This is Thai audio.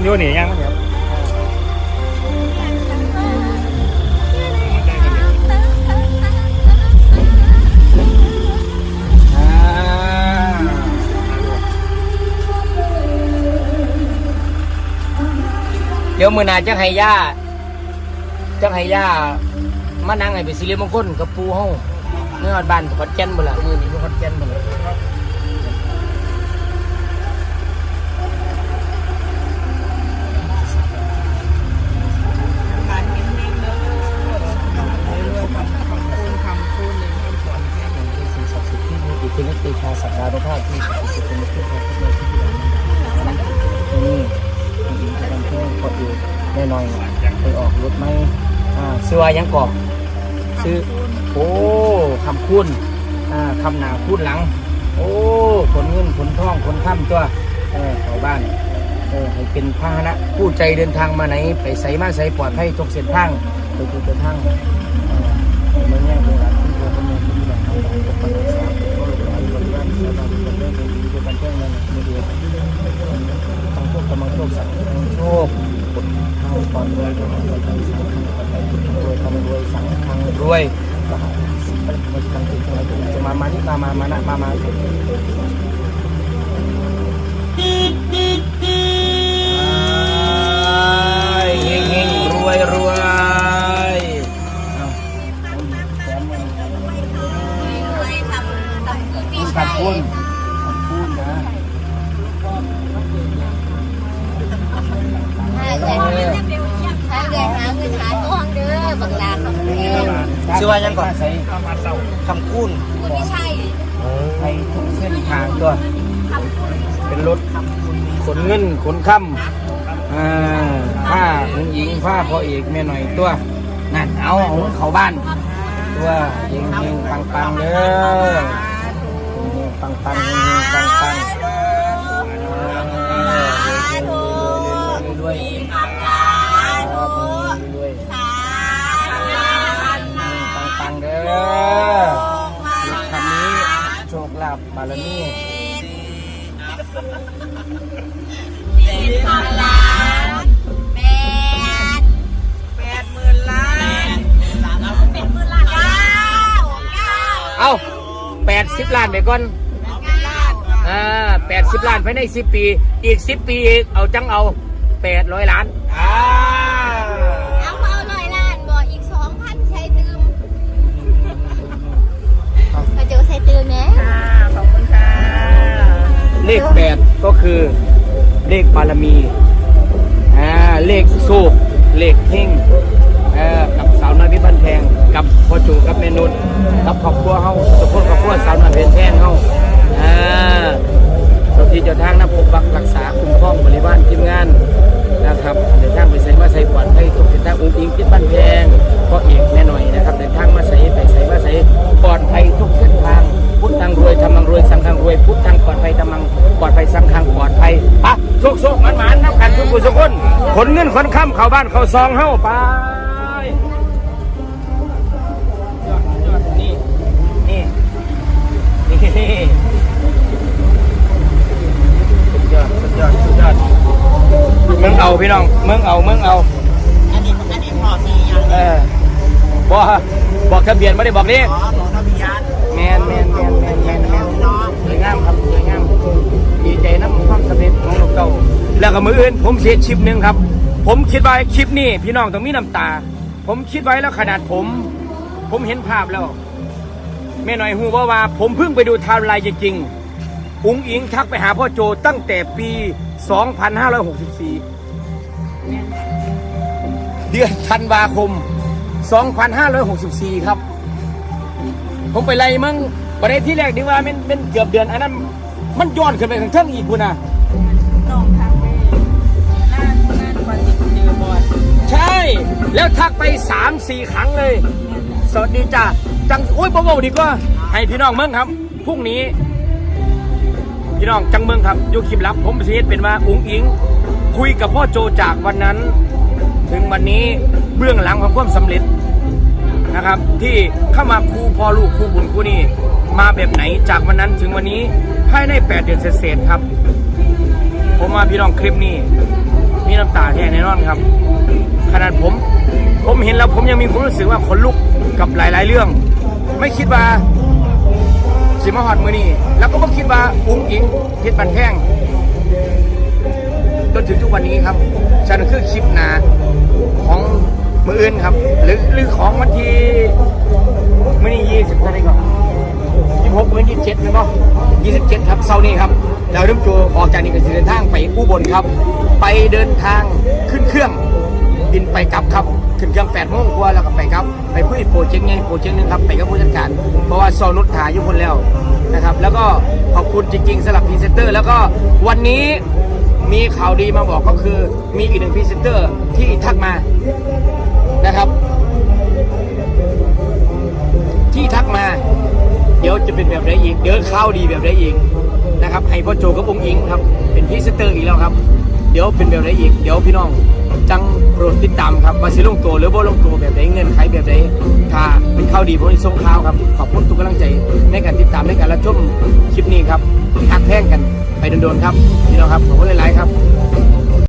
เรียนอยู่นี่ยังครับเดี๋ยวมือนาจะให้ย่าจะให้ย่ามานั่งให้เป็นสิริมงคลกับปูเฮาเนื้อบ้านขอนแก่นบ่ละมือนี้ขอนแก่นบ่ละ อยู่แน่นอนไปออกรถไหมอ่าซื้อว่ายังกอกซื้อโอ้คำคุ้นอ่าคำหนาคุ้นหลัง โอ้ขนเงินขนทองขนข้ามตัวเออเข้าบ้านเออให้เป็นพาหนะผู้ใจเดินทางมาไหน ไปใส่มาใส่ปลอดภัยทุกเส้นทางไปทุกเส้นทางเออเมื่อแง่ตรงหลังที่เราเป็นเมืองที่แบบทางการปกปั จะมามานี่มามามานะมามาเฮงเฮ บคุณขับคุณนะหาเงินหาเงินหาเงินหาเงินหาทองเด้อบังลาคำเดียวชื่อว่ายังก่อนใส่ข้าวมาเศร้าคำคุ้นคุณไม่ใช่ไปทุกเส้นทางด้วยเป็นรถขนเงินขนค่ำอ่าผ้าผู้หญิงผ้าพ่อเอกแม่หน่อยตัวนั่นเอาเอาเขาบ้าน ตัวเฮงเฮงปังปังๆเด้อเฮงเฮงปังปังๆเฮงเฮงปัง โชคลาภบารมีแปดหมื่นล้านเอาแปดสิบล้านไปก่อนอ่าแปดสิบล้านภายในสิบปี อีกสิบปีอีกเอาจังเอาแปดร้อยล้านอ่าเอา คือเลขบารมีอ่าเลขโชคเลขเฮงอ่อกับสาวน้อยพิบันแพงกับพ่อจูกับแม่นุชกับครอบครัวเฮาทุกคนครอบครัวสาวน้อยเพนแพงเฮาอ่าเจ้าที่เจ้าทางนะปกปักรักษาคุ้มครองบริวารทีมงานนะครับเดินทางไปใส่มาใส่ปลอดภัยทุกเส้นทางอุ้งอิงพิบันแพงพ่อเอกแม่หน่อยนะครับเดินทางมาใส่ไปใส่มาใส่ปลอดภัยทุกเส้นทางพุทธังรว โชคมันหมานนับกันทุกผู้ทุกคนขนเงินขนคำเข้าบ้านเข้าซองเฮ้าไปนี่นี่นี่สุดยอดสุดยอดสุดยอดเมืองเอาพี่น้องเมืองเอาเมืองเอาอันนี้อันนี้พอมีอย่างเออบอกบอกทะเบียนไม่ได้บอกเลขขอบอกทะเบียน แล้วก็มืออื่นผมเสียคลิปหนึ่งครับ ผมคิดไว้คลิปนี้พี่น้องต้องมีน้ำตา ผมคิดไว้แล้วขนาดผม ผมเห็นภาพแล้วแม่หน่อยฮูว่าว่า ผมเพิ่งไปดูไทม์ไลน์จริงๆอุ้งอิงทักไปหาพ่อโจตั้งแต่ปี 2564 เดือนธันวาคม 2564 ครับ ผมไปไล่มั่งประเด็นที่แรกดีว่ามันเป็นเกือบเดือนอันนั้นมันย้อนขึ้นไปถึงเท่งอีกคุณนะน้องทา ใช่ แล้วทักไปสามสี่ครั้งเลย สวัสดีจ้าจังโอ้ยบ่าวดีกว่าให้พี่น้องเมืองครับพรุ่งนี้ พี่น้องจังเมืองครับอยูคลิปลับ ผมสิเฮ็ดเป็นว่าอุ้งอิง คุยกับพ่อโจจากวันนั้น ถึงวันนี้เบื้องหลังของความสำเร็จนะครับ ที่เข้ามาครูพ่อลูกครูบุญครูนี้มาแบบไหนจากวันนั้นถึงวันนี้ภายใน 8 เดือนเศษครับ ผมมาพี่น้องคลิปนี้ มีน้ำตาแท้แน่นอนครับ ยังมีความรู้สึกว่าขนลุกกับหลาย ๆ เรื่อง ไม่คิดว่าสิมาฮอดมือนี่แล้วก็ไม่คิดว่าอุ้งอิงเพชรบันแพงจนถึงทุกวันนี้ครับฉันคือคลิปหนาของมืออื่นครับ หรือหรือของวันที่มื่อนี้ยี่สิบเท่าไหร่ก่อนยี่หกเป็นยี่สิบเจ็ดนะก็ยี่สิบเจ็ดครับเสาร์นี้ครับเราเริ่มตัวออกจากนี้ก็จะเดินทางไปอุบลครับ ไปเดินทางขึ้นเครื่อง บินไปกลับครับขึ้นเครื่องแปดโมงกว่าแล้วก็ไปครับ ไปพูดโปรเจกต์ไงโปรเจกต์นึงครับไปกับผู้จัดการ เพราะว่าซอนุชถ่ายอยู่คนแล้วนะครับ แล้วก็ขอบคุณจริงๆสำหรับพรีเซนเตอร์ แล้วก็วันนี้มีข่าวดีมาบอกก็คือมีอีกหนึ่งพรีเซนเตอร์ที่ทักมานะครับ ที่ทักมา เดี๋ยวจะเป็นแบบไหนอีกเดี๋ยวข้าวดีแบบไหนอีกนะครับให้พ่อโจกับองค์อิงครับเป็นพรีเซนเตอร์อีกแล้วครับ เดี๋ยวเป็นแบบไหนอีกเดี๋ยวพี่น้อง จังโปรดติดตามครับว่าสิลงตัวหรือบ่ลงตัวแบบไหนเงินใครแบบไหนถ้าเป็นข้าวดีผมจะส่งข่าวครับ ขอบคุณทุกกำลังใจในการติดตามในการรับชมคลิปนี้ครับหักแท่งกันไปโดนๆครับพี่น้องครับขอบคุณหลายๆครับ